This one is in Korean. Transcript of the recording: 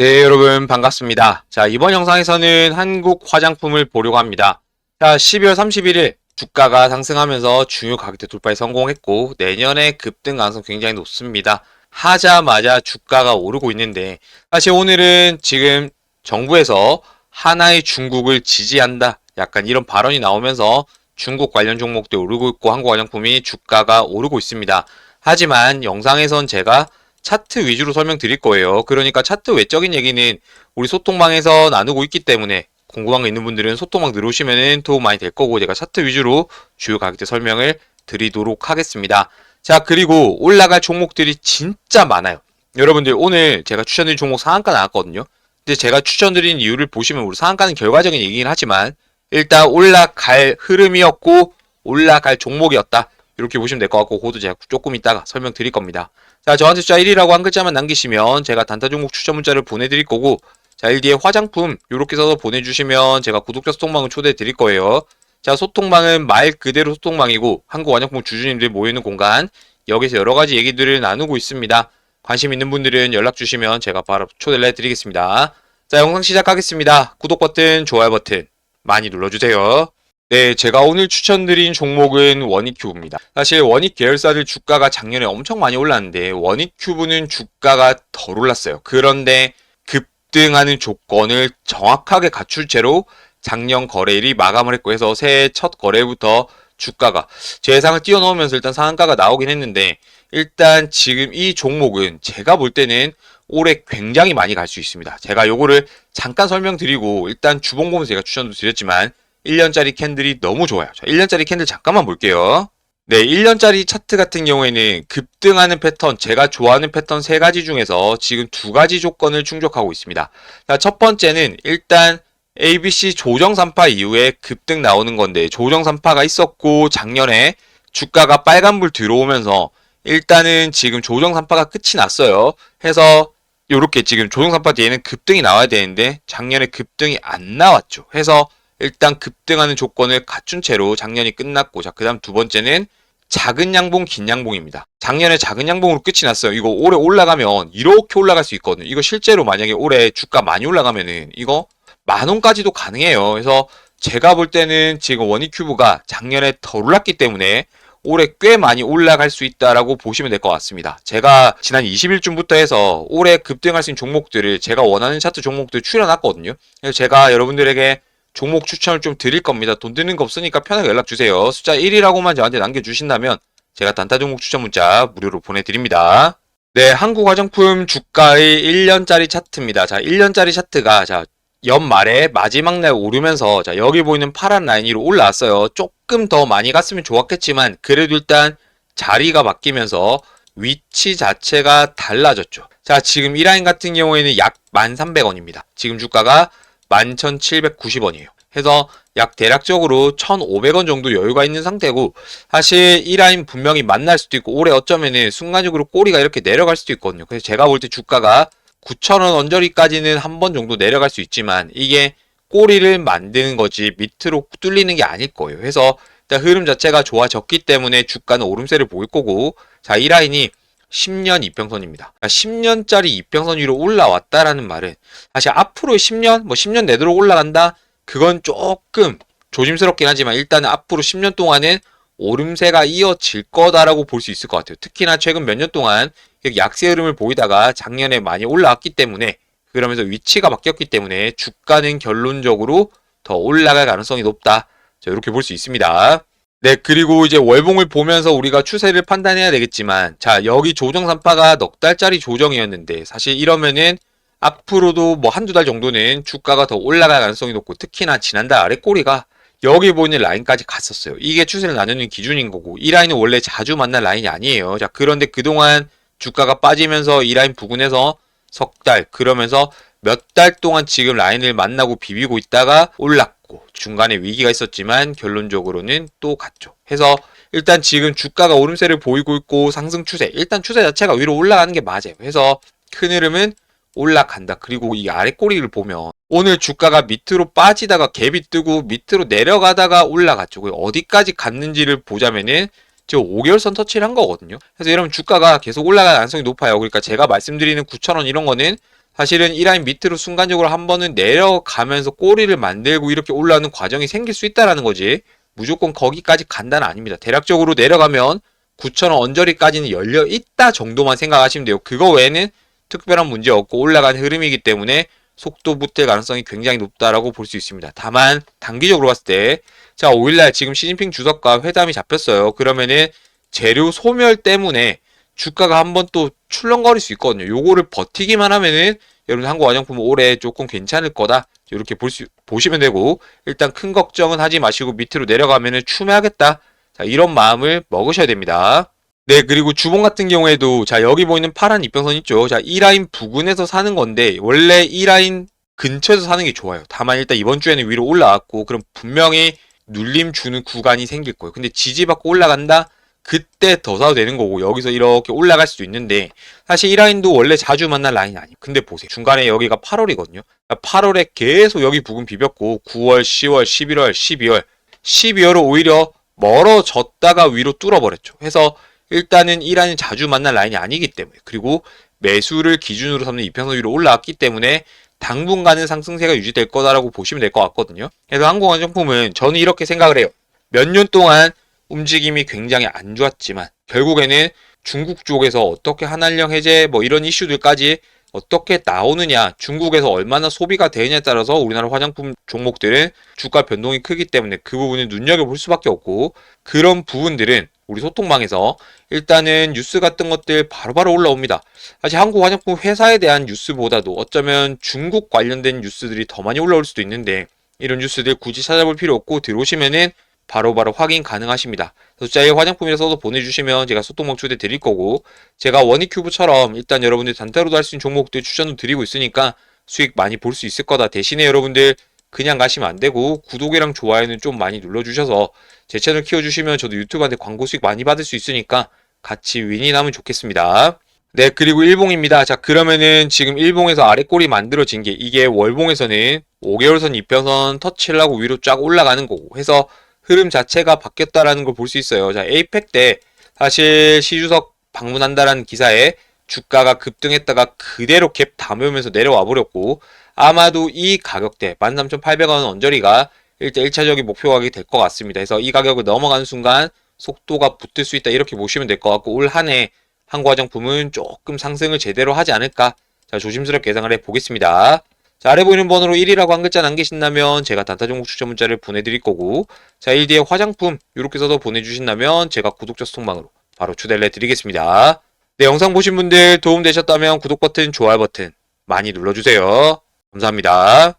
네, 여러분 반갑습니다. 자, 이번 영상에서는 한국 화장품을 보려고 합니다. 자, 12월 31일 주가가 상승하면서 중요 가격대 돌파에 성공했고 내년에 급등 가능성 굉장히 높습니다. 하자마자 주가가 오르고 있는데 사실 오늘은 지금 정부에서 하나의 중국을 지지한다. 약간 이런 발언이 나오면서 중국 관련 종목도 오르고 있고 한국 화장품이 주가가 오르고 있습니다. 하지만 영상에선 제가 차트 위주로 설명드릴 거예요. 그러니까 차트 외적인 얘기는 우리 소통방에서 나누고 있기 때문에 궁금한 거 있는 분들은 소통방 들어오시면 도움 많이 될 거고 제가 차트 위주로 주요 가격대 설명을 드리도록 하겠습니다. 자 그리고 올라갈 종목들이 진짜 많아요. 여러분들 오늘 제가 추천드린 종목 상한가 나왔거든요. 근데 제가 추천드린 이유를 보시면 우리 상한가는 결과적인 얘기긴 하지만 일단 올라갈 흐름이었고 올라갈 종목이었다. 이렇게 보시면 될 것 같고 그것도 제가 조금 이따가 설명드릴 겁니다. 자, 저한테 숫자 1이라고 한 글자만 남기시면 제가 단타 종목 추천 문자를 보내드릴 거고 자, 1뒤에 화장품 이렇게 써서 보내주시면 제가 구독자 소통방을 초대해 드릴 거예요. 자, 소통방은 말 그대로 소통방이고 한국 화장품 주주님들이 모이는 공간 여기서 여러 가지 얘기들을 나누고 있습니다. 관심 있는 분들은 연락 주시면 제가 바로 초대를 해드리겠습니다. 자, 영상 시작하겠습니다. 구독 버튼, 좋아요 버튼 많이 눌러주세요. 네, 제가 오늘 추천드린 종목은 원익큐브입니다. 사실 원익 계열사들 주가가 작년에 엄청 많이 올랐는데 원익큐브는 주가가 덜 올랐어요. 그런데 급등하는 조건을 정확하게 갖출 채로 작년 거래일이 마감을 했고 해서 새해 첫 거래부터 주가가 제 예상을 뛰어넘으면서 일단 상한가가 나오긴 했는데 일단 지금 이 종목은 제가 볼 때는 올해 굉장히 많이 갈 수 있습니다. 제가 요거를 잠깐 설명드리고 일단 주봉 보면서 제가 추천도 드렸지만 1년짜리 캔들이 너무 좋아요. 자, 1년짜리 캔들 잠깐만 볼게요. 네, 1년짜리 차트 같은 경우에는 급등하는 패턴, 제가 좋아하는 패턴 세 가지 중에서 지금 두 가지 조건을 충족하고 있습니다. 자, 첫 번째는 일단 ABC 조정 3파 이후에 급등 나오는 건데 조정 3파가 있었고 작년에 주가가 빨간불 들어오면서 일단은 지금 조정 3파가 끝이 났어요. 해서 요렇게 지금 조정 3파 뒤에는 급등이 나와야 되는데 작년에 급등이 안 나왔죠. 해서 일단 급등하는 조건을 갖춘 채로 작년이 끝났고 자 그다음 두 번째는 작은 양봉 긴 양봉입니다. 작년에 작은 양봉으로 끝이 났어요. 이거 올해 올라가면 이렇게 올라갈 수 있거든요. 이거 실제로 만약에 올해 주가 많이 올라가면은 이거 만 원까지도 가능해요. 그래서 제가 볼 때는 지금 원익큐브가 작년에 덜 올랐기 때문에 올해 꽤 많이 올라갈 수 있다라고 보시면 될 것 같습니다. 제가 지난 20일쯤부터 해서 올해 급등할 수 있는 종목들을 제가 원하는 차트 종목들 추려놨거든요. 그래서 제가 여러분들에게 종목 추천을 좀 드릴 겁니다. 돈 드는 거 없으니까 편하게 연락 주세요. 숫자 1이라고만 저한테 남겨주신다면 제가 단타 종목 추천 문자 무료로 보내드립니다. 네, 한국 화장품 주가의 1년짜리 차트입니다. 자, 1년짜리 차트가 자 연말에 마지막 날 오르면서 자 여기 보이는 파란 라인 위로 올라왔어요. 조금 더 많이 갔으면 좋았겠지만 그래도 일단 자리가 바뀌면서 위치 자체가 달라졌죠. 자 지금 이 라인 같은 경우에는 약 1,300원입니다. 지금 주가가 11,790원이에요. 해서 약 대략적으로 1,500원 정도 여유가 있는 상태고 사실 이 라인 분명히 만날 수도 있고 올해 어쩌면은 순간적으로 꼬리가 이렇게 내려갈 수도 있거든요. 그래서 제가 볼 때 주가가 9,000원 언저리까지는 한 번 정도 내려갈 수 있지만 이게 꼬리를 만드는 거지 밑으로 뚫리는 게 아닐 거예요. 그래서 일단 흐름 자체가 좋아졌기 때문에 주가는 오름세를 보일 거고 자 이 라인이 10년 이평선입니다. 10년짜리 이평선 위로 올라왔다라는 말은 사실 앞으로 10년 뭐 10년 내도록 올라간다 그건 조금 조심스럽긴 하지만 일단은 앞으로 10년 동안은 오름세가 이어질 거다라고 볼 수 있을 것 같아요. 특히나 최근 몇 년 동안 약세 흐름을 보이다가 작년에 많이 올라왔기 때문에 그러면서 위치가 바뀌었기 때문에 주가는 결론적으로 더 올라갈 가능성이 높다. 자, 이렇게 볼 수 있습니다. 네, 그리고 이제 월봉을 보면서 우리가 추세를 판단해야 되겠지만, 자, 여기 조정 3파가 넉 달짜리 조정이었는데, 사실 이러면은 앞으로도 뭐 한두 달 정도는 주가가 더 올라갈 가능성이 높고, 특히나 지난달 아래 꼬리가 여기 보이는 라인까지 갔었어요. 이게 추세를 나누는 기준인 거고, 이 라인은 원래 자주 만날 라인이 아니에요. 자, 그런데 그동안 주가가 빠지면서 이 라인 부근에서 석 달, 그러면서 몇 달 동안 지금 라인을 만나고 비비고 있다가 올랐고, 중간에 위기가 있었지만 결론적으로는 또 갔죠. 해서 일단 지금 주가가 오름세를 보이고 있고 상승 추세, 일단 추세 자체가 위로 올라가는 게 맞아요. 해서 큰 흐름은 올라간다. 그리고 이 아래 꼬리를 보면 오늘 주가가 밑으로 빠지다가 갭이 뜨고 밑으로 내려가다가 올라갔죠. 그 어디까지 갔는지를 보자면은 지금 5개월선 터치를 한 거거든요. 그래서 여러분 주가가 계속 올라갈 가능성이 높아요. 그러니까 제가 말씀드리는 9,000원 이런 거는 사실은 이 라인 밑으로 순간적으로 한 번은 내려가면서 꼬리를 만들고 이렇게 올라오는 과정이 생길 수 있다라는 거지. 무조건 거기까지 간다는 아닙니다. 대략적으로 내려가면 9,000원 언저리까지는 열려 있다 정도만 생각하시면 돼요. 그거 외에는 특별한 문제 없고 올라가는 흐름이기 때문에 속도 붙을 가능성이 굉장히 높다라고 볼 수 있습니다. 다만 단기적으로 봤을 때 자, 5일날 지금 시진핑 주석과 회담이 잡혔어요. 그러면은 재료 소멸 때문에 주가가 한번 또 출렁거릴 수 있거든요. 요거를 버티기만 하면은 여러분 한국 화장품 올해 조금 괜찮을 거다. 이렇게 볼 수, 보시면 되고 일단 큰 걱정은 하지 마시고 밑으로 내려가면은 추매하겠다. 자, 이런 마음을 먹으셔야 됩니다. 네, 그리고 주봉 같은 경우에도 자, 여기 보이는 파란 이평선 있죠. 자, 이 라인 부근에서 사는 건데 원래 이 라인 근처에서 사는 게 좋아요. 다만 일단 이번 주에는 위로 올라왔고 그럼 분명히 눌림 주는 구간이 생길 거예요. 근데 지지받고 올라간다? 그때 더 사도 되는 거고 여기서 이렇게 올라갈 수도 있는데 사실 이 라인도 원래 자주 만날 라인이 아니에요. 근데 보세요. 중간에 여기가 8월이거든요. 8월에 계속 여기 부근 비볐고 9월, 10월, 11월, 12월 12월은 오히려 멀어졌다가 위로 뚫어버렸죠. 해서 일단은 이 라인은 자주 만날 라인이 아니기 때문에 그리고 매수를 기준으로 삼는 이평선 위로 올라왔기 때문에 당분간은 상승세가 유지될 거다라고 보시면 될 것 같거든요. 그래서 항공화장품은 저는 이렇게 생각을 해요. 몇 년 동안 움직임이 굉장히 안 좋았지만 결국에는 중국 쪽에서 어떻게 한한령 해제 뭐 이런 이슈들까지 어떻게 나오느냐 중국에서 얼마나 소비가 되느냐에 따라서 우리나라 화장품 종목들은 주가 변동이 크기 때문에 그 부분을 눈여겨볼 수밖에 없고 그런 부분들은 우리 소통방에서 일단은 뉴스 같은 것들 바로 바로 올라옵니다. 사실 한국 화장품 회사에 대한 뉴스보다도 어쩌면 중국 관련된 뉴스들이 더 많이 올라올 수도 있는데 이런 뉴스들 굳이 찾아볼 필요 없고 들어오시면은 바로 바로 확인 가능하십니다. 숫자일 화장품이라서도 보내주시면 제가 소통방 초대 드릴 거고 제가 원익큐브처럼 일단 여러분들 단타로도 할 수 있는 종목들 추천도 드리고 있으니까 수익 많이 볼 수 있을 거다. 대신에 여러분들 그냥 가시면 안 되고 구독이랑 좋아요는 좀 많이 눌러주셔서 제 채널 키워주시면 저도 유튜브한테 광고 수익 많이 받을 수 있으니까 같이 윈이 나면 좋겠습니다. 네, 그리고 일봉입니다. 자, 그러면은 지금 일봉에서 아래 꼬리 만들어진 게 이게 월봉에서는 5개월선 이평선 터치를 하고 위로 쫙 올라가는 거고 해서 흐름 자체가 바뀌었다라는 걸 볼 수 있어요. 자, 에이펙 때 사실 시주석 방문한다라는 기사에 주가가 급등했다가 그대로 갭 담으면서 내려와 버렸고 아마도 이 가격대 13,800원 언저리가 일단 1차적인 목표 가격이 될 것 같습니다. 그래서 이 가격을 넘어가는 순간 속도가 붙을 수 있다 이렇게 보시면 될 것 같고 올 한 해 한국 화장품은 조금 상승을 제대로 하지 않을까 자 조심스럽게 예상을 해 보겠습니다. 자 아래 보이는 번호로 1이라고 한 글자 남기신다면 제가 단타 종목 추천 문자를 보내드릴 거고 자 1 뒤에 화장품 이렇게 써서 보내주신다면 제가 구독자 소통방으로 바로 초대를 해드리겠습니다. 네 영상 보신 분들 도움 되셨다면 구독 버튼 좋아요 버튼 많이 눌러주세요. 감사합니다.